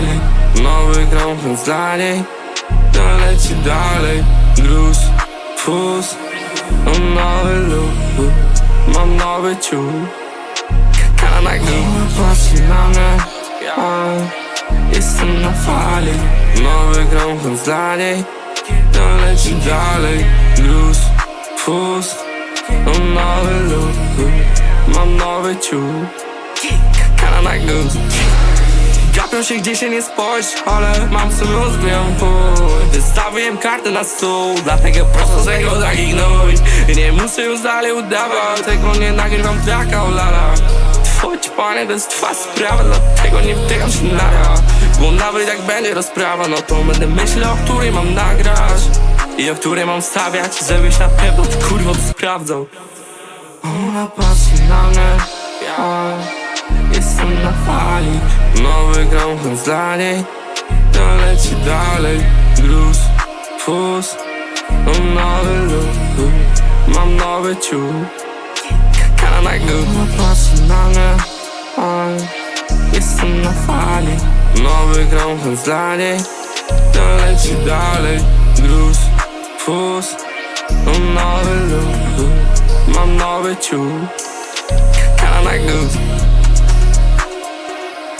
fali Nowy więc dla niej To leci dalej Gruz, fus Mam nowy look Mam nowy ciuch Kara na górę patrzy na mnie Ja jestem na fali Nowy więc dla niej To leci dalej Gruz, fus Mam nowy look Mam nowy ciuch Kara na Gapią się gdzie się nie spojrz, ale mam w pój Wystawiłem kartę na stół, dlatego prosto tego taki gnój Nie muszę już dalej udawać, tego nie nagrywam taka olala. Twoje panie to jest twa sprawa, dlatego nie wtykam się nara Bo nawet jak będzie rozprawa, no to będę myślał, o której mam nagrać I o której mam stawiać, żebyś na pewno ty kurwa to sprawdzał. Ona patrzy na mnie, ja jestem na fali Nowy więc dla niej To leci dalej Gruz, fus Mam nowy look Mam nowy ciuch Kara na górę patrzy na mnie. Jestem na fali Nowy więc dla niej To leci dalej Gruz, fus Mam nowy look Mam nowy ciuch Kara na górę